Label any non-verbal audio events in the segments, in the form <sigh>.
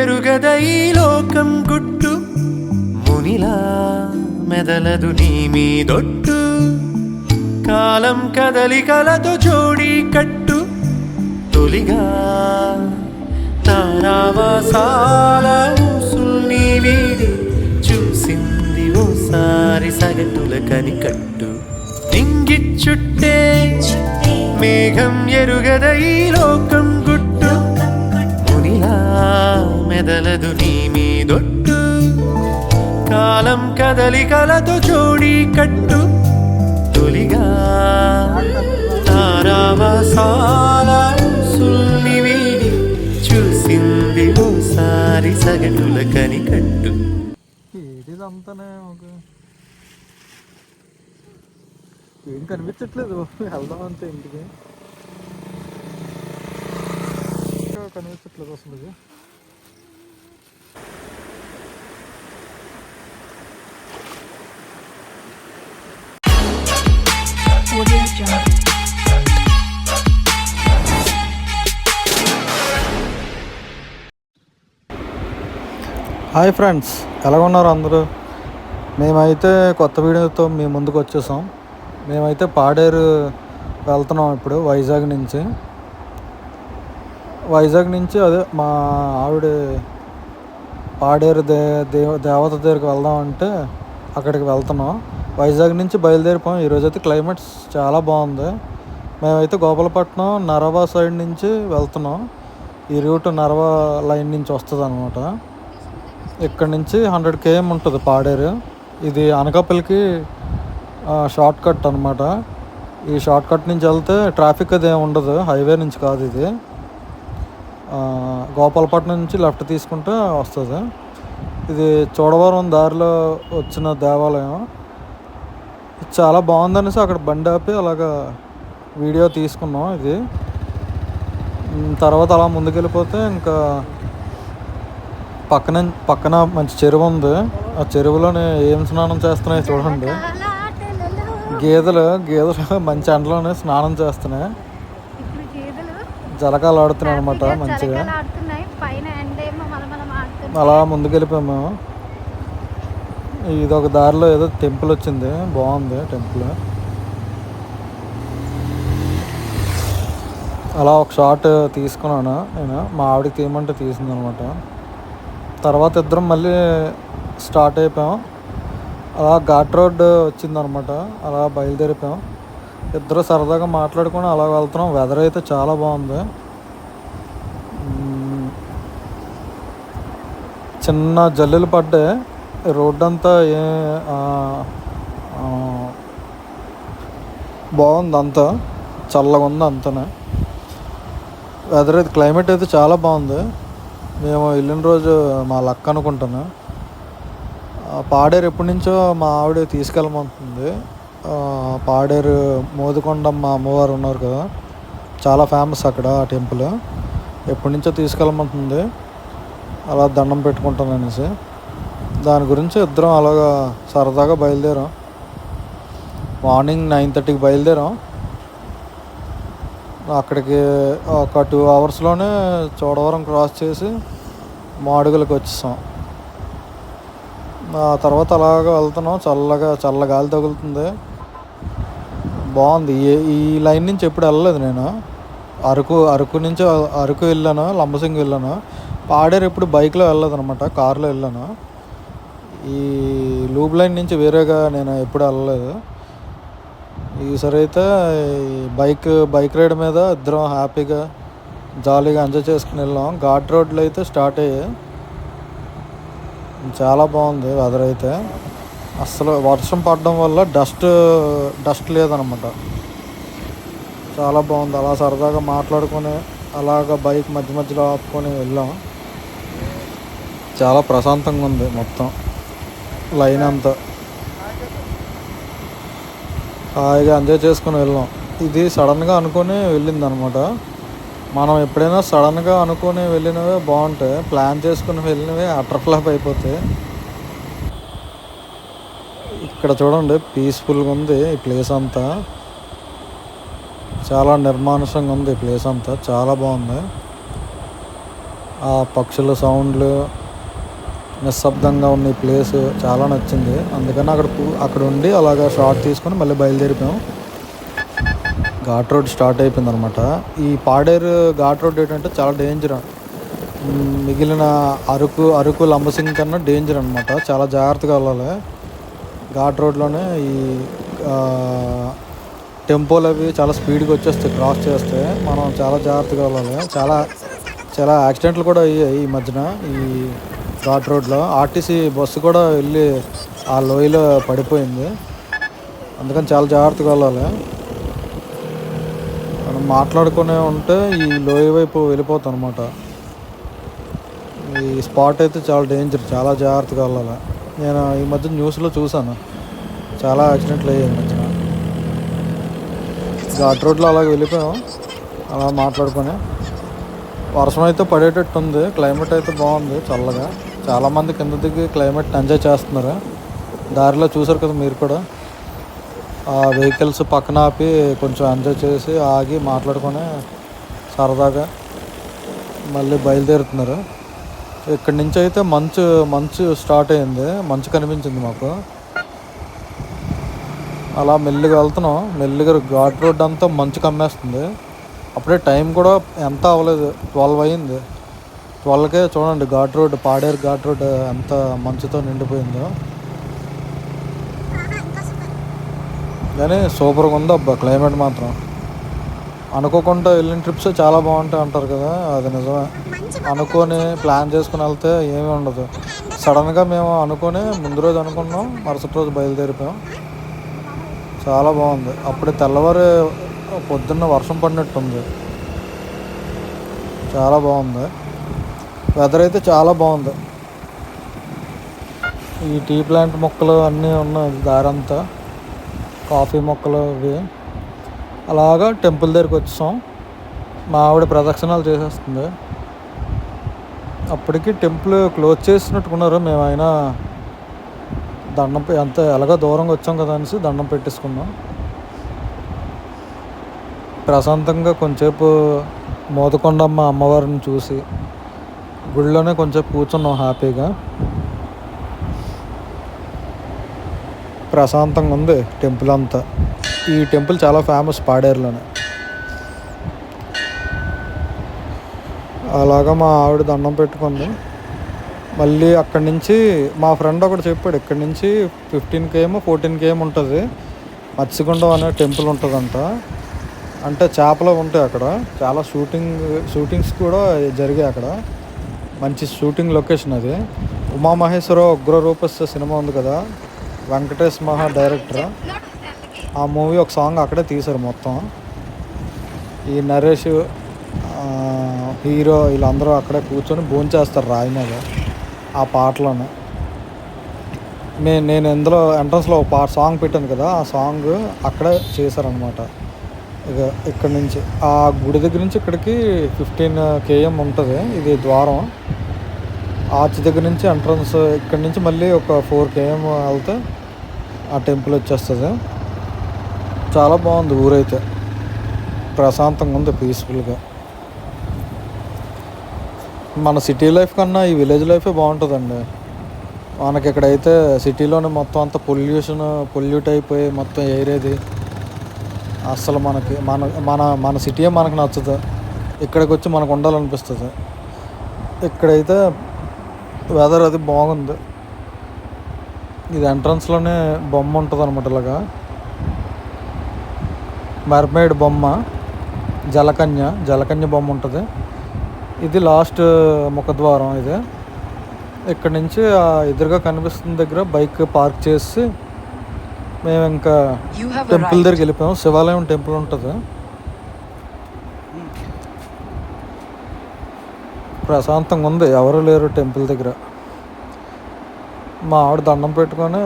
ఎరుగద ఈ లోకం గుట్టు. మునిలా మెదలదు నీ మీదొట్టు కాలం కదలికలతో జోడి కట్టు. తొలిగా తారావాసాల ఊసుల్ని వీడి చూసింది ఓసారి సగటుల కనికట్టు. నింగిచ్చుట్టే మేఘం ఎరుగద ఈ లోకం మెదలదు నీ మీదొట్టు కాలం కదలికలతో జోడి కట్టు. తొలిగా తారావసాల సుల్లి వీడి చూసింది ఓసారి సగటుల కనికట్టు. ఏది ఇదంతానే ఒక ఏం కనిపించట్లేదు. వెళ్దాం అంతే ఇంటికి. కనిపించట్లేదు అసలు హాయ్ ఫ్రెండ్స్ ఎలా ఉన్నారు అందరూ? మేమైతే కొత్త వీడియోతో మీ ముందుకు వచ్చేసాం. మేమైతే పాడేరు వెళ్తున్నాం ఇప్పుడు వైజాగ్ నుంచి. వైజాగ్ నుంచి అదే మా ఆవిడ పాడేరు దే దేవ దేవత దగ్గరికి వెళ్దాం అంటే అక్కడికి వెళ్తున్నాం. వైజాగ్ నుంచి బయలుదేరిపోయాం. ఈరోజు అయితే క్లైమేట్స్ చాలా బాగుంది. మేమైతే గోపాలపట్నం నరవా సైడ్ నుంచి వెళ్తున్నాం. ఈ రూట్ నరవా లైన్ నుంచి వస్తుంది అనమాట ఇక్కడ నుంచి హండ్రెడ్ కేఎం ఉంటుంది పాడేరు. ఇది అనకాపల్లికి షార్ట్ కట్ అనమాట ఈ షార్ట్ కట్ నుంచి వెళ్తే ట్రాఫిక్ అది ఏమి ఉండదు. హైవే నుంచి కాదు ఇది. గోపాలపట్నం నుంచి లెఫ్ట్ తీసుకుంటే వస్తుంది. ఇది చూడవరం దారిలో వచ్చిన దేవాలయం. చాలా బాగుందనేసి అక్కడ బండి ఆపి అలాగా వీడియో తీసుకున్నాం ఇది. తర్వాత అలా ముందుకెళ్ళిపోతే ఇంకా పక్కన పక్కన మంచి చెరువు ఉంది. ఆ చెరువులోనే ఏం స్నానం చేస్తున్నాయి చూడండి. గేదెలు గేదెలు <laughs> మంచి ఎండలోనే స్నానం చేస్తున్నాయి. జలకాలు ఆడుతున్నాయి అనమాట మంచిగా. అలా ముందుకెళ్ళిపోయాము ఇది ఒక దారిలో ఏదో టెంపుల్ వచ్చింది. బాగుంది టెంపుల్. అలా ఒక షాట్ తీసుకున్నాను నేను. మా ఆవిడకి తీయమంటే తీసింది అనమాట తర్వాత ఇద్దరం మళ్ళీ స్టార్ట్ అయిపోయాం. అలా ఘాట్ రోడ్ వచ్చిందనమాట. అలా బయలుదేరిపోయాం. ఇద్దరు సరదాగా మాట్లాడుకొని అలా వెళ్తున్నాం. వెదర్ అయితే చాలా బాగుంది. చిన్న జల్లులు పడ్డాయి. రోడ్ అంతా ఏ బాగుంది అంతా. చల్లగా ఉంది అంతనే. వెదర్ అయితే క్లైమేట్ అయితే చాలా బాగుంది. మేము వెళ్ళిన రోజు మా లక్ అనుకుంటాను. పాడేరు ఎప్పటి నుంచో మా ఆవిడ తీసుకెళ్ళమంటుంది. పాడేరు పాడేరు మోదుకొండమ్మ అమ్మవారు ఉన్నారు కదా. చాలా ఫేమస్ అక్కడ ఆ టెంపుల్ ఎప్పటి నుంచో తీసుకెళ్ళమంటుంది. అలా దండం పెట్టుకుంటాను అనేసి. దాని గురించి ఇద్దరం అలాగా సరదాగా బయలుదేరాం. మార్నింగ్ నైన్ థర్టీకి బయలుదేరాం. అక్కడికి ఒక టూ అవర్స్లోనే చోడవరం క్రాస్ చేసి మాడుగులకు వచ్చేసాం. ఆ తర్వాత అలాగ వెళ్తున్నాం. చల్లగా చల్ల గాలి తగులుతుంది. బాగుంది. ఈ ఈ లైన్ నుంచి ఎప్పుడు వెళ్ళలేదు నేను. అరకు అరకు నుంచి అరకు వెళ్ళాను లంబసింగి వెళ్ళాను. పాడేరు ఎప్పుడు బైక్లో వెళ్ళలేదు అనమాట కారులో వెళ్ళాను. ఈ లూబ్ లైన్ నుంచి వేరేగా నేను ఎప్పుడు వెళ్ళలేదు. ఈసారి అయితే బైక్ బైక్ రైడ్ మీద ఇద్దరం హ్యాపీగా జాలీగా ఎంజాయ్ చేసుకుని వెళ్ళాం. ఘాట్ రోడ్లు అయితే స్టార్ట్ అయ్యాయి. చాలా బాగుంది వెదర్ అయితే. అసలు వర్షం పడడం వల్ల డస్ట్ డస్ట్ లేదనమాట. చాలా బాగుంది. అలా సరదాగా మాట్లాడుకొని అలాగ బైక్ మధ్య మధ్యలో ఆపుకొని వెళ్ళాం. చాలా ప్రశాంతంగా ఉంది మొత్తం. లైన్ అంతా. హాయిగా ఎంజాయ్ చేసుకుని వెళ్ళాం. ఇది సడన్గా అనుకొని వెళ్ళింది అనమాట మనం ఎప్పుడైనా సడన్గా అనుకొని వెళ్ళినవే బాగుంటాయి. ప్లాన్ చేసుకుని వెళ్ళినవే అటర్ఫ్లాప్ అయిపోతాయి. ఇక్కడ చూడండి పీస్ఫుల్గా ఉంది ఈ ప్లేస్ అంతా. చాలా నిర్మానుషంగా ఉంది ఈ ప్లేస్ అంతా. చాలా బాగుంది. ఆ పక్షుల సౌండ్లు నిశ్శబ్దంగా ఉన్న ఈ ప్లేస్ చాలా నచ్చింది. అందుకని అక్కడ అక్కడ ఉండి అలాగా షార్ట్ తీసుకొని మళ్ళీ బయలుదేరిపోయాం. ఘాట్ రోడ్ స్టార్ట్ అయిపోయింది అనమాట ఈ పాడేరు ఘాట్ రోడ్ ఏంటంటే చాలా డేంజర్. మిగిలిన అరకు అరకు లంబసింగ్ కన్నా డేంజర్ అనమాట. చాలా జాగ్రత్తగా వెళ్ళాలి. ఘాట్ రోడ్లోనే ఈ టెంపోలు అవి చాలా స్పీడ్గా వచ్చేస్తాయి క్రాస్ చేస్తే మనం చాలా జాగ్రత్తగా వెళ్ళాలి. చాలా చాలా యాక్సిడెంట్లు కూడా అయ్యాయి ఈ మధ్యన. ఈ ఘాట్ రోడ్లో. ఆర్టీసీ బస్సు కూడా వెళ్ళి ఆ లోయలో పడిపోయింది. అందుకని చాలా జాగ్రత్తగా వెళ్ళాలి. మనం మాట్లాడుకునే ఉంటే ఈ లోయ వైపు వెళ్ళిపోతాం అనమాట ఈ స్పాట్ అయితే చాలా డేంజర్ చాలా జాగ్రత్తగా వెళ్ళాలి. నేను ఈ మధ్య న్యూస్లో చూసాను చాలా యాక్సిడెంట్లు అయ్యాయి మధ్యన. ఘాట్ రోడ్లో అలాగ వెళ్ళిపోయాం. అలా మాట్లాడుకొని. వర్షం అయితే పడేటట్టు ఉంది క్లైమేట్ అయితే బాగుంది చల్లగా. చాలామంది కింద దిగి క్లైమేట్ ఎంజాయ్ చేస్తున్నారు? దారిలో చూసారు కదా మీరు కూడా. ఆ వెహికల్స్ పక్కన ఆపి కొంచెం ఎంజాయ్ చేసి ఆగి మాట్లాడుకొని సరదాగా మళ్ళీ బయలుదేరుతున్నారు? ఇక్కడి నుంచి అయితే మంచు మంచు స్టార్ట్ అయింది. మంచు కనిపించింది మాకు. అలా మెల్లిగా వెళ్తున్నాం. మెల్లిగా ఘాట్ రోడ్ అంతా మంచు కమ్మేస్తుంది. అప్పుడే టైం కూడా ఎంత అవ్వలేదు. ట్వెల్వ్ అయింది. ట్వెల్వ్కే చూడండి ఘాట్ రోడ్ పాడేరు ఘాట్ రోడ్ ఎంత మంచుతో నిండిపోయిందో. కానీ సూపర్గా ఉంది అబ్బా క్లైమేట్ మాత్రం. అనుకోకుండా వెళ్ళిన ట్రిప్స్ చాలా బాగుంటాయి అంటారు కదా అది నిజమే. అనుకొని ప్లాన్ చేసుకుని వెళ్తే ఏమీ ఉండదు. సడన్గా మేము అనుకొని ముందు రోజు అనుకున్నాం మరుసటి రోజు బయలుదేరిపోయాం. చాలా బాగుంది. అప్పుడే తెల్లవారు పొద్దున్న వర్షం పడినట్టుంది. చాలా బాగుంది. వెదర్ అయితే చాలా బాగుంది. ఈ టీ ప్లాంట్ మొక్కలు అన్నీ ఉన్నాయి దారంతా. కాఫీ మొక్కలు ఇవి అలాగా టెంపుల్ దగ్గరికి వచ్చాం. మా ఆవిడ ప్రదక్షిణాలు చేసేస్తుంది. అప్పటికి టెంపుల్ క్లోజ్ చేసినట్టుకున్నారు. మేము అయినా దండం పె- ఎంత ఎలాగో దూరంగా వచ్చాం కదా అనేసి దండం పెట్టేసుకున్నాం. ప్రశాంతంగా కొంచెంసేపు మోదకొండమ్మ అమ్మవారిని చూసి గుడిలోనే కొంచెం కూర్చున్నాం హ్యాపీగా. ప్రశాంతంగా ఉంది టెంపుల్ అంతా. ఈ టెంపుల్ చాలా ఫేమస్ పాడేరులోనే. అలాగా మా ఆవిడ దండం పెట్టుకుంది. మళ్ళీ అక్కడి నుంచి మా ఫ్రెండ్ ఒకటి చెప్పాడు ఇక్కడి నుంచి ఫిఫ్టీన్ కేఎం ఫోర్టీన్ కేఎం ఉంటుంది. మత్స్యగుండం అనే టెంపుల్ ఉంటుందంట. అంటే చేపలు ఉంటాయి అక్కడ. చాలా షూటింగ్ షూటింగ్స్ కూడా జరిగాయి అక్కడ. మంచి షూటింగ్ లొకేషన్ అది. ఉమామహేశ్వరరావు ఉగ్రరూపస్ సినిమా ఉంది కదా వెంకటేష్ మహా డైరెక్టర్ ఆ మూవీ ఒక సాంగ్ అక్కడే తీశారు మొత్తం. ఈ నరేష్ హీరో వీళ్ళందరూ అక్కడే కూర్చొని భోంచేస్తారు రాయి మీద ఆ పాటలోనే. నేను నేను ఇందులో ఎంట్రన్స్లో ఒక పాట సాంగ్ పెట్టాను కదా ఆ సాంగ్ అక్కడే చేశారనమాట ఇక ఇక్కడ నుంచి ఆ గుడి దగ్గర నుంచి ఇక్కడికి ఫిఫ్టీన్ కేఎం ఉంటుంది ఇది ద్వారం. ఆర్చ్ దగ్గర నుంచి ఎంట్రన్స్ ఇక్కడ నుంచి మళ్ళీ ఒక ఫోర్ కేఎం వెళ్తే ఆ టెంపుల్ వచ్చేస్తుంది. చాలా బాగుంది ఊరైతే. ప్రశాంతంగా ఉంది పీస్ఫుల్గా. మన సిటీ లైఫ్ కన్నా ఈ విలేజ్ లైఫే బాగుంటుందండి. మనకి ఇక్కడైతే సిటీలోనే మొత్తం అంత పొల్యూషన్ పొల్యూట్ అయిపోయి మొత్తం ఏరేది అస్సలు మనకి మన మన మన సిటీయే మనకు నచ్చదు. ఇక్కడికి వచ్చి మనకు ఉండాలనిపిస్తుంది. ఇక్కడైతే వెదర్ అది బాగుంది. ఇది ఎంట్రన్స్లోనే బొమ్మ ఉంటుంది అనమాట ఇలాగా. మర్మైడ్ బొమ్మ జలకన్య జలకన్య బొమ్మ ఉంటుంది. ఇది లాస్ట్ ముఖద్వారం ఇది. ఇక్కడ నుంచి ఆ ఎదురుగా కనిపిస్తున్న దగ్గర బైక్ పార్క్ చేసి మేము ఇంకా టెంపుల్. దగ్గరికి వెళ్ళిపోయాం. శివాలయం టెంపుల్ ఉంటుంది. ప్రశాంతంగా ఉంది. ఎవరు లేరు టెంపుల్ దగ్గర. మా ఆవిడ దండం పెట్టుకొని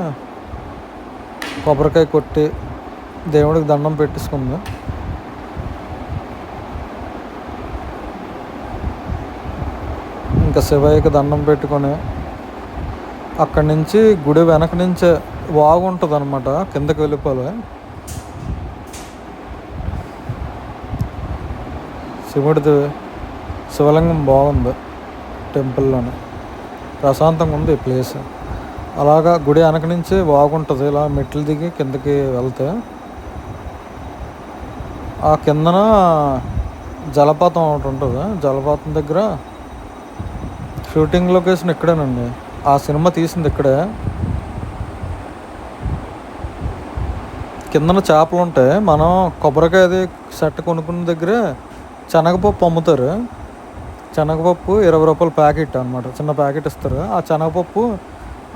కొబ్బరికాయ కొట్టి దేవుడికి దండం పెట్టేసుకుంది. ఇంకా శివయ్యకి దండం పెట్టుకొని అక్కడి నుంచి గుడి వెనక నుంచే బాగుంటుంది అనమాట కిందకి వెళ్ళిపోవాలి శివుడిది శివలింగం బాగుంది టెంపుల్లోనే. ప్రశాంతంగా ఉంది ఈ ప్లేస్. అలాగా గుడి వెనక నుంచి బాగుంటుంది. ఇలా మెట్లు దిగి కిందకి వెళ్తే ఆ కిందన జలపాతం ఒకటి ఉంటుంది. జలపాతం దగ్గర షూటింగ్ లొకేషన్ ఇక్కడేనండి. ఆ సినిమా తీసింది ఇక్కడే. కిందన చేపలు ఉంటాయి మనం కొబ్బరికాయ అది సెట్ కొనుక్కున్న దగ్గరే శనగపప్పు అమ్ముతారు. శనగపప్పు ఇరవై రూపాయల ప్యాకెట్ అనమాట చిన్న ప్యాకెట్ ఇస్తారు. ఆ శనగపప్పు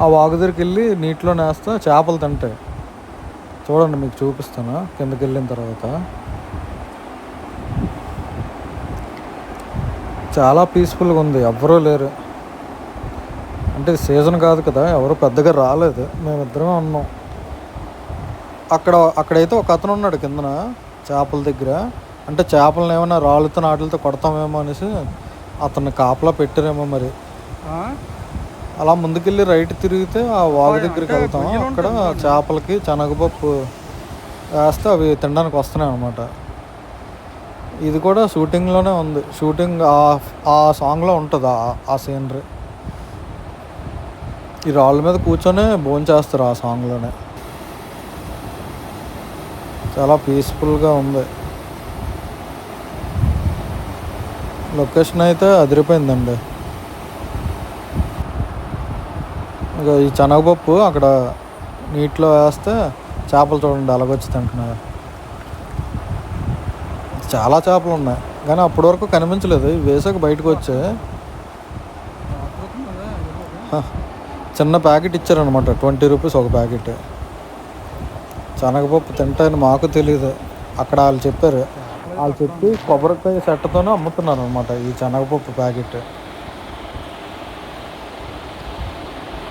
ఆ వాగు దగ్గరికి వెళ్ళి నీటిలో నేస్తే చేపలు తింటాయి. చూడండి మీకు చూపిస్తాను కిందకి వెళ్ళిన తర్వాత. చాలా పీస్ఫుల్గా ఉంది. ఎవ్వరూ లేరు. అంటే సీజన్ కాదు కదా. ఎవరు పెద్దగా రాలేదు. మేమిద్దరమే ఉన్నాం. అక్కడ అక్కడైతే ఒక అతను ఉన్నాడు కిందన చేపల దగ్గర. అంటే చేపలను ఏమైనా రాళ్ళతో నాటులతో కొడతామేమో అనేసి అతన్ని కాపలా పెట్టారేమో మరి. అలా ముందుకెళ్ళి రైట్ తిరిగితే ఆ వాగు దగ్గరికి వెళ్తాం అక్కడ చేపలకి శనగపప్పు వేస్తే అవి తినడానికి వస్తున్నాయి అనమాట ఇది కూడా షూటింగ్లోనే ఉంది. షూటింగ్ ఆ ఆ సాంగ్లో ఉంటుంది ఆ- ఆ సీనరీ. ఈ రాళ్ళ మీద కూర్చొని భోజనం చేస్తారు ఆ సాంగ్లోనే. చాలా పీస్ఫుల్గా ఉంది. లొకేషన్ అయితే అదిరిపోయిందండి. ఇక ఈ శనగపప్పు అక్కడ నీటిలో వేస్తే చేపలు చూడండి అలాగొచ్చి తింటున్నారు చాలా చేపలు ఉన్నాయి. కానీ అప్పటి వరకు కనిపించలేదు. వేసాక బయటకు వచ్చే. చిన్న ప్యాకెట్ ఇచ్చారనమాట ట్వంటీ రూపీస్ ఒక ప్యాకెట్. శనగపప్పు తింటాయని మాకు తెలియదు అక్కడ వాళ్ళు చెప్పారు. వాళ్ళు చెప్పి కొబ్బరికాయ సెట్టతోనే అమ్ముతున్నారు అనమాట ఈ శనగపప్పు ప్యాకెట్.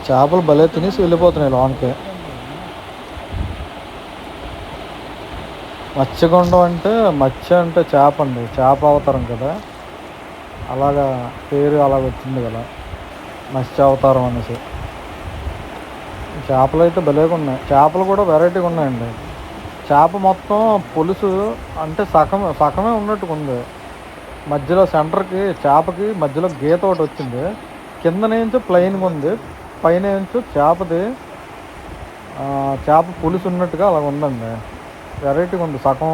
చేపలు భలే తినేసి వెళ్ళిపోతున్నాయి లోన్కి. మత్స్యగుండం అంటే మత్స్య అంటే చేప అండి చేప అవతారం కదా. అలాగా పేరు అలాగ వచ్చింది కదా మత్స్య అవతారం అనేసి. చేపలు అయితే భలేగా ఉన్నాయి చేపలు కూడా వెరైటీగా ఉన్నాయండి. చేప మొత్తం పులుసు అంటే సగం సగమే ఉన్నట్టుగా ఉంది మధ్యలో సెంటర్కి చేపకి మధ్యలో గీత ఒకటి వచ్చింది. కింద నుంచి ప్లెయిన్గా ఉంది. పైన నుంచి చేపది చేప పులుసు ఉన్నట్టుగా అలా ఉందండి. వెరైటీగా ఉంది. సగం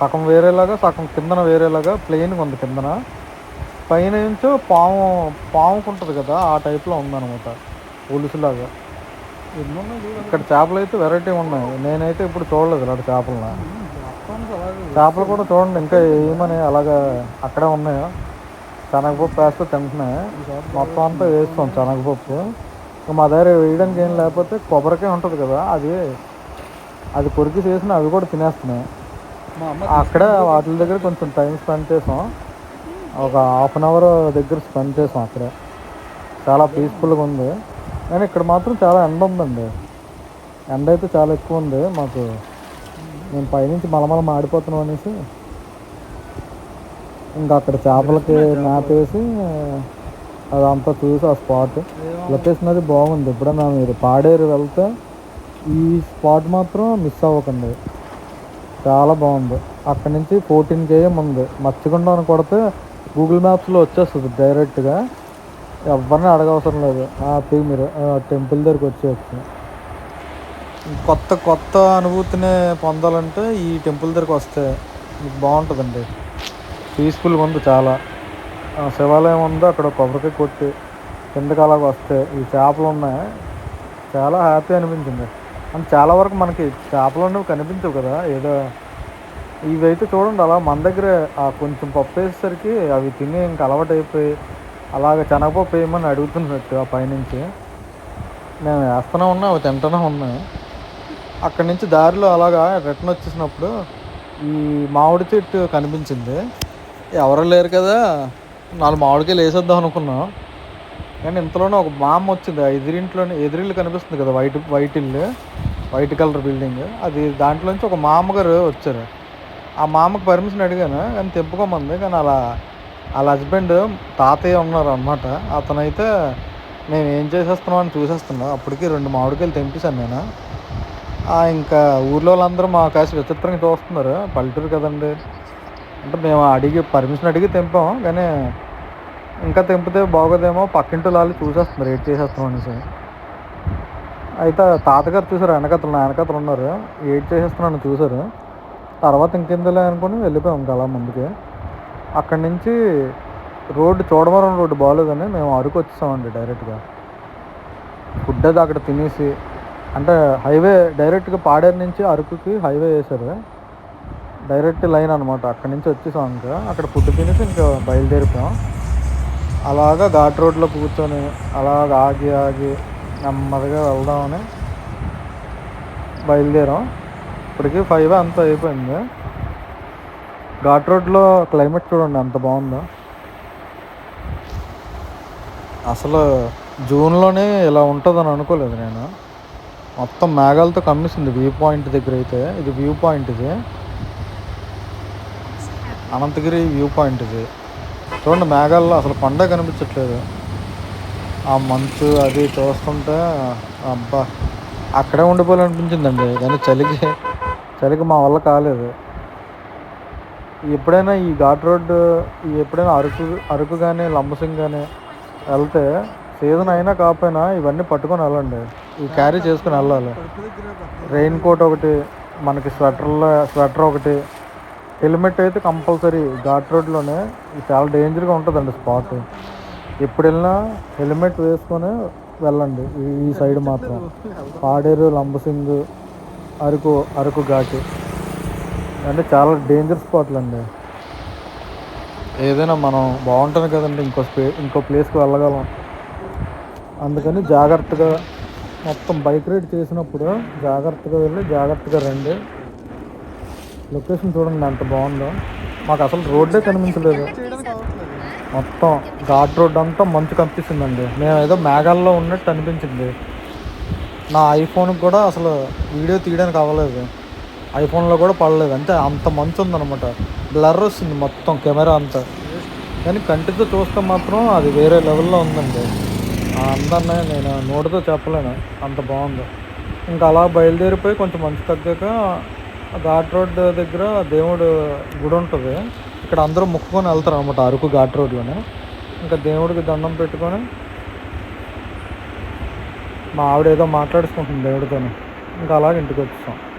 సగం వేరేలాగా సగం కిందన వేరేలాగా ప్లెయిన్గా ఉంది కిందన. పైన నుంచి పాము పాముకు ఉంటుంది కదా ఆ టైప్లో ఉందన్నమాట. పులుసులాగా. ఇక్కడ చేపలు అయితే వెరైటీ ఉన్నాయి. నేనైతే ఇప్పుడు చూడలేదు ఇలాంటి చేపలను. చేపలు కూడా చూడండి ఇంకా ఏమని అలాగా అక్కడే ఉన్నాయో? శనగపప్పు వేస్తే తింటున్నాయి మొత్తం అంతా వేస్తాం శనగపప్పు. ఇంకా మా దగ్గర వేయడానికి ఏం లేకపోతే కొబ్బరికాయ ఉంటుంది కదా అది అది కొరికి చేసిన అవి కూడా తినేస్తున్నాయి. అక్కడ వాటి దగ్గర కొంచెం టైం స్పెండ్ చేసాం. ఒక హాఫ్ అన్ అవర్ దగ్గర స్పెండ్ చేసాం అక్కడ. చాలా పీస్ఫుల్గా ఉంది. కానీ ఇక్కడ మాత్రం చాలా ఎండ ఉందండి. ఎండ అయితే చాలా ఎక్కువ ఉంది. మాకు మేము పైనుంచి మలమల మాడిపోతున్నాం అనేసి ఇంకా అక్కడ చేపలకి మ్యాప్ వేసి అదంతా చూసి ఆ స్పాట్ లొకేషన్ అది బాగుంది. ఎప్పుడన్నా మీరు పాడేరు వెళ్తే ఈ స్పాట్ మాత్రం మిస్ అవ్వకండి. చాలా బాగుంది. అక్కడ నుంచి ఫోర్టీన్ కేఎం ఉంది. మత్స్యగుండం అని కొడితే గూగుల్ మ్యాప్స్లో వచ్చేస్తుంది డైరెక్ట్గా. ఎవరిని అడగవసరం లేదు. హ్యాపీ మీరు టెంపుల్ దగ్గరికి వచ్చేయచ్చు. కొత్త కొత్త అనుభూతిని పొందాలంటే ఈ టెంపుల్ దగ్గరికి వస్తే మీకు బాగుంటుందండి. పీస్ఫుల్గా ఉంది చాలా. ఆ శివాలయం ఉంది అక్కడ కొబ్బరికాయ కొట్టి కిందకి అలాగ వస్తే ఈ చేపలు ఉన్నాయి. చాలా హ్యాపీ అనిపించింది. అంటే చాలా వరకు మనకి చేపలు అనేవి కనిపించవు కదా. ఏదో ఇవైతే చూడండి అలా మన దగ్గర ఆ కొంచెం పప్పు వేసేసరికి అవి తిని ఇంకా అలవాటు అయిపోయి అలాగ శనగపప్పు వేయమని అడుగుతున్నట్టు ఆ పైనుంచి. నేను వేస్తూనే ఉన్నా అవి తింటూనే ఉన్నా. అక్కడి నుంచి దారిలో అలాగా రిటర్న్ వచ్చేసినప్పుడు ఈ మామిడి చెట్టు కనిపించింది. ఎవరు లేరు కదా. నాలుగు మామిడికాయలు వేసేద్దాం అనుకున్నాం. కానీ ఇంతలోనే ఒక మామ వచ్చింది. ఆ ఎదిరింట్లోనే ఎదిరిల్లు కనిపిస్తుంది కదా వైట్ వైట్ ఇల్లు వైట్ కలర్ బిల్డింగ్. అది దాంట్లోంచి ఒక మామగారు వచ్చారు. ఆ మామకు పర్మిషన్ అడిగాను కానీ తెంపుకోమంది కానీ అలా వాళ్ళ హస్బెండ్ తాతయ్య ఉన్నారు అనమాట అతనైతే నేను ఏం చేసేస్తున్నాం అని చూసేస్తున్నా. అప్పటికి రెండు మామిడికాయలు తెంపేశాను నేను. ఆ, ఇంకా ఊర్లో వాళ్ళందరూ మా కాసి విచిత్రంగా చూస్తున్నారు పల్లెటూరు కదండి. అంటే మేము అడిగి పర్మిషన్ అడిగి తెంపాం. కానీ ఇంకా తెంపితే బాగోదేమో పక్కింటి వాళ్ళు చూసేస్తున్నారు. ఏడ్ చేసేస్తాం అనేసి. అయితే తాతగారు చూసారు వెనకతలు వెనకతలు ఉన్నారు. ఏడ్ చేసేస్తున్నాను చూసారు తర్వాత ఇంకెందులే అనుకుని వెళ్ళిపోయాం ఇంకా అలా ముందుకే. అక్కడి నుంచి రోడ్డు చూడవరం రోడ్డు బాగోలేదని మేము అరకు వచ్చేసామండి డైరెక్ట్గా. ఫుడ్ అది అక్కడ తినేసి అంటే హైవే డైరెక్ట్గా పాడేరు నుంచి అరకుకి హైవే వేశారు. డైరెక్ట్ లైన్ అనమాట అక్కడి నుంచి వచ్చేసాం ఇంకా. అక్కడ ఫుడ్ తినేసి ఇంకా బయలుదేరిపోయాం. అలాగా ఘాట్ రోడ్లో కూర్చొని అలాగ ఆగి ఆగి నెమ్మదిగా వెళ్దామని బయలుదేరాం. ఇప్పటికీ ఫైవ్ అంతా అయిపోయింది. ఘాట్ రోడ్లో క్లైమేట్ చూడండి ఎంత బాగుందో. అసలు జూన్లోనే ఇలా ఉంటుందని అనుకోలేదు నేను. మొత్తం మేఘాలతో కమ్మిస్తుంది వ్యూ పాయింట్ దగ్గర అయితే. ఇది వ్యూ పాయింట్ ఇది. అనంతగిరి వ్యూ పాయింట్ ఇది. చూడండి మేఘాల్లో అసలు పండగ కనిపించట్లేదు. ఆ మంచు అది చూస్తుంటే అబ్బా అక్కడే ఉండిపోవాలనిపించిందండి. కానీ చలికి చలికి మా వల్ల కాలేదు. ఎప్పుడైనా ఈ ఘాట్ రోడ్డు ఎప్పుడైనా అరకు అరకు కానీ లంబసింగ్ కానీ వెళ్తే సీజన్ అయినా కాకపోయినా ఇవన్నీ పట్టుకొని వెళ్ళండి. ఈ క్యారీ చేసుకుని వెళ్ళాలి. రెయిన్ కోట్ ఒకటి మనకి స్వెటర్లో స్వెటర్ ఒకటి. హెల్మెట్ అయితే కంపల్సరీ. ఘాట్ రోడ్లోనే చాలా డేంజర్గా ఉంటుందండి స్పాట్. ఎప్పుడు వెళ్ళినా హెల్మెట్ వేసుకొని వెళ్ళండి. ఈ- ఈ సైడ్ మాత్రం. పాడేరు లంబసింగ్ అరకు అరకు ఘాటు. అంటే చాలా డేంజర్ స్పాట్లు అండి. ఏదైనా మనం బాగుంటుంది కదండి ఇంకో స్పే ఇంకో ప్లేస్కి వెళ్ళగలం. అందుకని జాగ్రత్తగా మొత్తం బైక్ రైడ్ చేసినప్పుడు జాగ్రత్తగా వెళ్ళి జాగ్రత్తగా రండి. లొకేషన్ చూడండి ఎంత బాగుందో. మాకు అసలు రోడ్డే కనిపించలేదు. మొత్తం ఘాట్ రోడ్ అంతా మంచు కనిపిస్తుందండి. మేము ఏదో మేఘాల్లో ఉన్నట్టు అనిపించింది. నా ఐఫోన్కి కూడా అసలు వీడియో తీయడానికి అవ్వలేదు. ఐఫోన్లో కూడా పడలేదు. అంటే అంత మంచు ఉందన్నమాట. బ్లర్ వస్తుంది మొత్తం కెమెరా అంతా. కానీ కంటితో చూస్తే మాత్రం అది వేరే లెవెల్లో ఉందండి. ఆ అందాన్ని నేను నోటితో చెప్పలేను. అంత బాగుంది. ఇంకా అలా బయలుదేరిపోయి కొంచెం మంచి తగ్గాక ఘాట్ రోడ్ దగ్గర దేవుడు గుడి ఉంటుంది. ఇక్కడ అందరూ మొక్కుకొని వెళ్తారు అనమాట అరకు ఘాట్ రోడ్లోనే. ఇంకా దేవుడికి దండం పెట్టుకొని మా ఆవిడ ఏదో మాట్లాడుకుంటుంది దేవుడితోనే. ఇంకా అలాగే ఇంటికి వచ్చాం